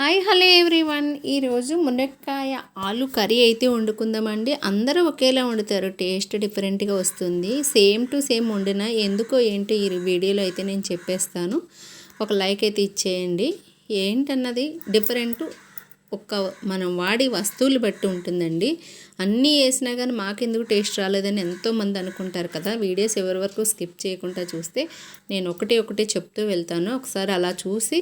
Hi hello everyone. ఈరోజు మునక్కాయ ఆలు కర్రీ అయితే వండుకుందామండి. అందరూ ఒకేలా వండుతారు. టేస్ట్ డిఫరెంట్గా వస్తుంది. సేమ్ టు సేమ్ వండినా ఎందుకో ఏంటో ఈ వీడియోలో అయితే నేను చెప్పేస్తాను. ఒక లైక్ అయితే ఇచ్చేయండి. ఏంటన్నది? డిఫరెంట్ ఒక్క మనం వాడి వస్తువులు బట్టి ఉంటుందండి. అన్నీ వేసినా కానీ మాకెందుకు టేస్ట్ రాలేదని ఎంతోమంది అనుకుంటారు కదా. వీడియోస్ ఎవరి వరకు స్కిప్ చేయకుండా చూస్తే నేను ఒకటి ఒకటి చెప్తూ వెళ్తాను. ఒకసారి అలా చూసి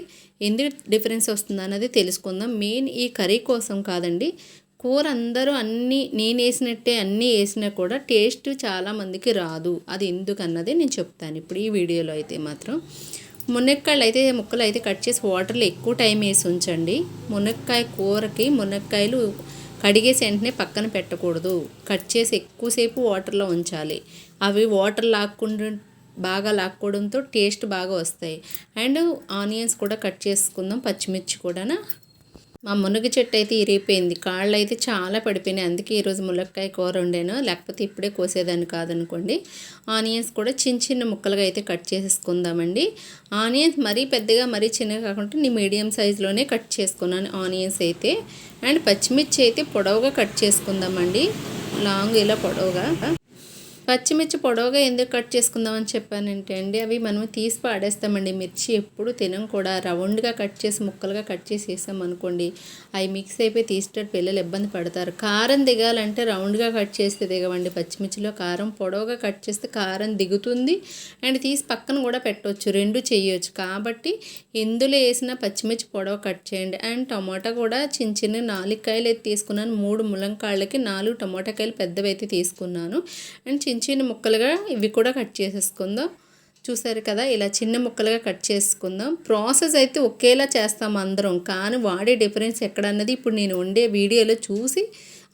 ఎందుకు డిఫరెన్స్ వస్తుందన్నది తెలుసుకుందాం. మెయిన్ ఈ కర్రీ కోసం కాదండి కూర అందరూ అన్నీ నేను వేసినట్టే అన్నీ వేసినా కూడా టేస్ట్ చాలామందికి రాదు. అది ఎందుకన్నది నేను చెప్తాను ఇప్పుడు ఈ వీడియోలో అయితే మాత్రం. మునక్కాయలు అయితే ముక్కలు అయితే కట్ చేసి వాటర్లో ఎక్కువ టైం వేసి ఉంచండి. మునక్కాయ కూరకి మునక్కాయలు కడిగేసి వెంటనే పక్కన పెట్టకూడదు. కట్ చేసి ఎక్కువసేపు వాటర్లో ఉంచాలి. అవి వాటర్ లాక్కుండా బాగా లాక్కోవడంతో టేస్ట్ బాగా వస్తాయి. అండ్ ఆనియన్స్ కూడా కట్ చేసుకుందాం పచ్చిమిర్చి కూడా మా మునగ చెట్టు అయితే ఇరిగిపోయింది. కాళ్ళు అయితే చాలా పడిపోయినాయి. అందుకే ఈరోజు ములక్కాయ కూర వండాను. లేకపోతే ఇప్పుడే కోసేదాన్ని కాదనుకోండి. ఆనియన్స్ కూడా చిన్న చిన్న ముక్కలుగా అయితే కట్ చేసేసుకుందామండి. ఆనియన్స్ మరీ పెద్దగా మరీ చిన్నగా కాకుండా నేను మీడియం సైజులోనే కట్ చేసుకున్నాను ఆనియన్స్ అయితే. అండ్ పచ్చిమిర్చి అయితే పొడవుగా కట్ చేసుకుందామండి. లాంగ్ ఇలా పొడవుగా. పచ్చిమిర్చి పొడవుగా ఎందుకు కట్ చేసుకుందామని చెప్పానంటే అండి అవి మనం తీసి పాడేస్తామండి. మిర్చి ఎప్పుడు తినం కూడా. రౌండ్గా కట్ చేసి ముక్కలుగా కట్ చేసి వేసాం అనుకోండి అవి మిక్స్ అయిపోయి తీసేటట్టు పిల్లలు ఇబ్బంది పడతారు. కారం దిగాలంటే రౌండ్గా కట్ చేస్తే దిగవండి. పచ్చిమిర్చిలో కారం పొడవుగా కట్ చేస్తే కారం దిగుతుంది. అండ్ తీసి పక్కన కూడా పెట్టవచ్చు రెండు చేయొచ్చు. కాబట్టి ఎందులో వేసిన పచ్చిమిర్చి పొడవ కట్ చేయండి. అండ్ టమాటా కూడా చిన్న చిన్న నాలుగు కాయలు అయితే తీసుకున్నాను. మూడు ములంకాళ్ళకి నాలుగు టమాటా కాయలు పెద్దవి అయితే తీసుకున్నాను. అండ్ చిన్న చిన్న చిన్న ముక్కలుగా ఇవి కూడా కట్ చేసేసుకుందాం. చూసారు కదా ఇలా చిన్న ముక్కలుగా కట్ చేసుకుందాం. ప్రాసెస్ అయితే ఒకేలా చేస్తాం అందరం కానీ వాడే డిఫరెన్స్ ఎక్కడ అన్నది ఇప్పుడు నేను వండే వీడియోలో చూసి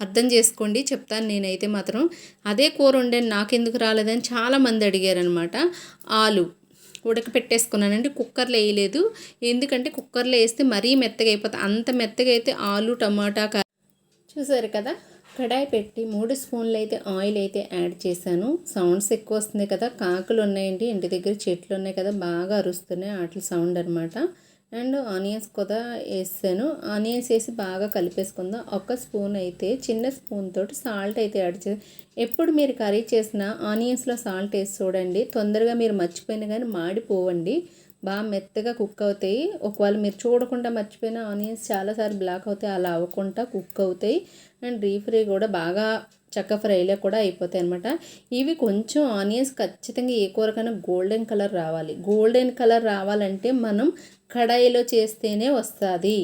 అర్థం చేసుకోండి చెప్తాను నేనైతే మాత్రం. అదే కూర వండే నాకెందుకు రాలేదని చాలామంది అడిగారనమాట ఆలు ఉడకపెట్టేసుకున్నానండి కుక్కర్లో వేయలేదు. ఎందుకంటే కుక్కర్లో వేస్తే మరీ మెత్తగా అయిపోతుంది అంత మెత్తగా అయితే ఆలు టమాటా చూసారు కదా? కడాయి పెట్టి మూడు స్పూన్లు అయితే ఆయిల్ అయితే యాడ్ చేశాను. సౌండ్స్ ఎక్కువ వస్తుంది కదా కాకులు ఉన్నాయండి ఇంటి దగ్గర చెట్లు ఉన్నాయి కదా బాగా అరుస్తున్నాయి వాటి సౌండ్ అనమాట అండ్ ఆనియన్స్ కూడా వేసాను. ఆనియన్స్ వేసి బాగా కలిపేసుకుందాం. ఒక స్పూన్ అయితే చిన్న స్పూన్ తోటి సాల్ట్ అయితే యాడ్ చేసి ఎప్పుడు మీరు కర్రీ చేసిన ఆనియన్స్లో సాల్ట్ వేసి చూడండి. తొందరగా మీరు మర్చిపోయినా కానీ మాడిపోవండి. బాగా మెత్తగా కుక్ అవుతాయి. ఒకవేళ మీరు చూడకుండా మర్చిపోయిన ఆనియన్స్ చాలాసార్లు బ్లాక్ అవుతాయి. అలా అవ్వకుండా కుక్ అవుతాయి. అండ్ డీప్ ఫ్రై కూడా బాగా చక్క ఫ్రైలో కూడా అయిపోతాయి అనమాట ఇవి కొంచెం ఆనియన్స్ ఖచ్చితంగా ఏ కూరకైనా గోల్డెన్ కలర్ రావాలి. గోల్డెన్ కలర్ రావాలంటే మనం కడాయిలో చేస్తేనే వస్తుంది.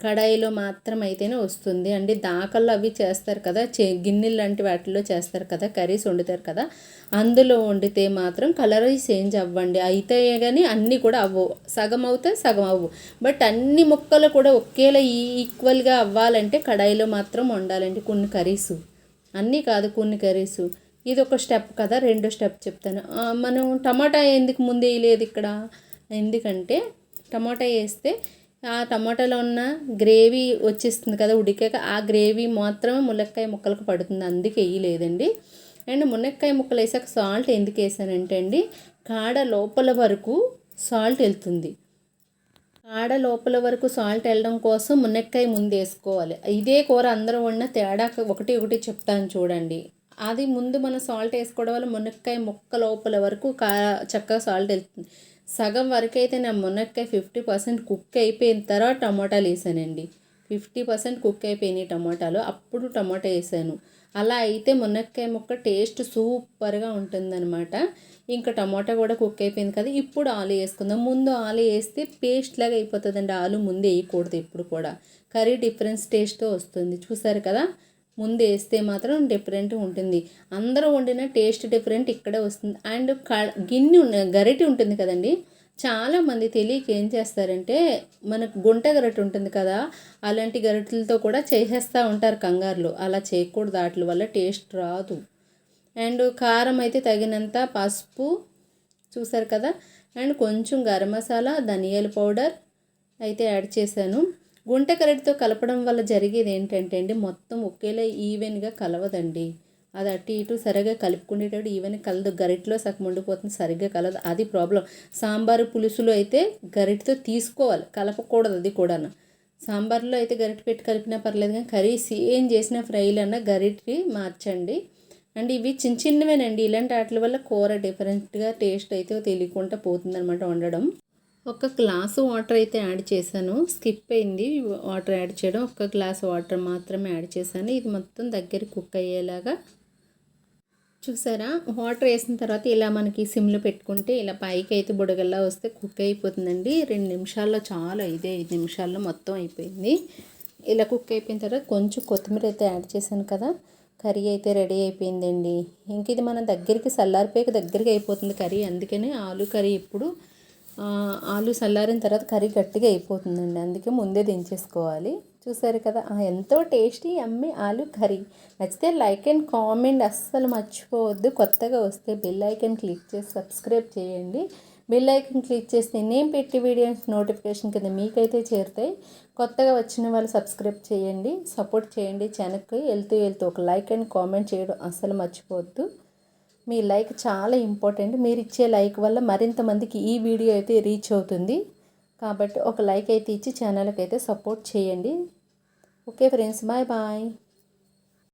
కడాయిలో మాత్రం అయితేనే వస్తుంది. అండి దాకల్లో అవి చేస్తారు కదా చే గిన్నెలు లాంటి వాటిలో చేస్తారు కదా కర్రీస్ వండుతారు కదా అందులో వండితే మాత్రం కలర్ చేంజ్ అవ్వండి. అయితే కానీ అన్నీ కూడా అవ్వవు. సగం అవుతే సగం అవ్వు. బట్ అన్ని ముక్కలు కూడా ఒకేలా ఈక్వల్గా అవ్వాలంటే కడాయిలో మాత్రం వండాలండి. కొన్ని కర్రీస్. అన్నీ కాదు కొన్ని కర్రీస్. ఇది ఒక స్టెప్ కదా రెండో స్టెప్ చెప్తాను. మనం టమాటా ఎందుకు ముందు వేయలేదు ఇక్కడ? ఎందుకంటే టమాటా వేస్తే ఆ టమాటాలో ఉన్న గ్రేవీ వచ్చేస్తుంది కదా ఉడికాక ఆ గ్రేవీ మాత్రమే మునక్కాయ ముక్కలకు పడుతుంది. అందుకే వేయలేదండి. అండ్ మునక్కాయ ముక్కలు వేసాక సాల్ట్ ఎందుకు వేసానంటే అండి కాడ లోపల వరకు సాల్ట్ వెళ్తుంది. కాడ లోపల వరకు సాల్ట్ వెళ్ళడం కోసం మునక్కాయ ముందు వేసుకోవాలి. ఇదే కూర అందరూ ఉన్న తేడా ఒకటి ఒకటి చెప్తాను చూడండి. అది ముందు మనం సాల్ట్ వేసుకోవడం వల్ల మునక్కాయ ముక్క లోపల వరకు కా చక్కగా సాల్ట్ వెళ్తుంది. సగం వరకు అయితే నా మునక్కాయ ఫిఫ్టీ పర్సెంట్ కుక్ అయిపోయిన తర్వాత టమాటాలు వేసానండి. ఫిఫ్టీ పర్సెంట్ కుక్ అయిపోయినాయి టమాటాలు. అప్పుడు టమాటా వేసాను. అలా అయితే మునక్కాయ ముక్క టేస్ట్ సూపర్గా ఉంటుందన్నమాట. ఇంకా టమాటా కూడా కుక్ అయిపోయింది కదా ఇప్పుడు ఆలు వేసుకుందాం. ముందు ఆలు వేస్తే పేస్ట్ లాగా అయిపోతుందండి. ఆలు ముందు వేయకూడదు ఇప్పుడు కూడా. కర్రీ డిఫరెన్స్ టేస్ట్తో వస్తుంది. చూసారు కదా? ముందు వేస్తే మాత్రం డిఫరెంట్ ఉంటుంది. అందరూ వండిన టేస్ట్ డిఫరెంట్ ఇక్కడే వస్తుంది. అండ్ గిన్నె గరిటె ఉంటుంది కదండి. చాలామంది తెలియక ఏం చేస్తారంటే మనకు గుంట గరటి ఉంటుంది కదా అలాంటి గరిటెలతో కూడా చేసేస్తూ ఉంటారు కంగారులో. అలా చేయకూడదు. వాటి వల్ల టేస్ట్ రాదు. అండ్ కారం అయితే తగినంత పసుపు చూసారు కదా? అండ్ కొంచెం గరం మసాలా ధనియాల పౌడర్ అయితే యాడ్ చేశాను. గుంట కరెడ్తో కలపడం వల్ల జరిగేది ఏంటంటే అండి మొత్తం ఒకేలా ఈవెన్గా కలవదండి. అది అటు ఇటు సరిగ్గా కలుపుకునేటప్పుడు ఈవెన్ కలదు గరిటలో సగం ఉండిపోతుంది సరిగ్గా కలదు. అది ప్రాబ్లం. సాంబారు పులుసులో అయితే గరిటతో తీసుకోవాలి కలపకూడదు అది కూడా సాంబార్లో అయితే గరిట పెట్టి కలిపినా పర్లేదు కానీ కర్రీ సేమ్ చేసిన ఫ్రైలు అన్న మార్చండి. అండ్ ఇవి చిన్న చిన్నవేనండి. ఇలాంటి వాటి వల్ల కూర డిఫరెంట్గా టేస్ట్ అయితే తెలియకుండా పోతుందన్నమాట వండడం. ఒక గ్లాసు వాటర్ అయితే యాడ్ చేశాను. స్కిప్ అయింది వాటర్ యాడ్ చేయడం. ఒక్క గ్లాస్ వాటర్ మాత్రమే యాడ్ చేశాను. ఇది మొత్తం దగ్గర కుక్ అయ్యేలాగా. చూసారా? వాటర్ వేసిన తర్వాత ఇలా మనకి సిమ్లో పెట్టుకుంటే ఇలా పైకి అయితే బుడగల్లా వస్తే కుక్ అయిపోతుందండి. రెండు నిమిషాల్లో చాలా. ఇదే ఐదు నిమిషాల్లో మొత్తం అయిపోయింది. ఇలా కుక్ అయిపోయిన తర్వాత కొంచెం కొత్తిమీర అయితే యాడ్ చేశాను కదా. కర్రీ అయితే రెడీ అయిపోయిందండి. ఇంక ఇది మన దగ్గరికి సల్లారిపోయాక దగ్గరికి అయిపోతుంది కర్రీ. అందుకనే ఆలు కర్రీ ఇప్పుడు ఆలు చల్లారిన తర్వాత కర్రీ గట్టిగా అయిపోతుందండి. అందుకే ముందే దించేసుకోవాలి. చూసారు కదా ఎంతో టేస్టీ అమ్మి ఆలు కర్రీ. నచ్చితే లైక్ అండ్ కామెంట్ అస్సలు మర్చిపోవద్దు. కొత్తగా వస్తే బెల్ ఐకన్ క్లిక్ చేసి సబ్స్క్రైబ్ చేయండి. బెల్ ఐకన్ క్లిక్ చేస్తే నేను పెట్టి వీడియోస్ నోటిఫికేషన్ కింద మీకైతే చేరుతాయి. కొత్తగా వచ్చిన వాళ్ళు సబ్స్క్రైబ్ చేయండి. సపోర్ట్ చేయండి. ఛానల్కి వెళ్తూ వెళ్తూ ఒక లైక్ అండ్ కామెంట్ చేయడం అస్సలు మర్చిపోవద్దు. మీ లైక్ చాలా ఇంపార్టెంట్. మీరు ఇచ్చే లైక్ వల్ల మరింత మందికి ఈ వీడియో అయితే రీచ్ అవుతుంది. కాబట్టి ఒక లైక్ అయితే ఇచ్చి ఛానల్కి అయితే సపోర్ట్ చేయండి. Okay friends bye bye.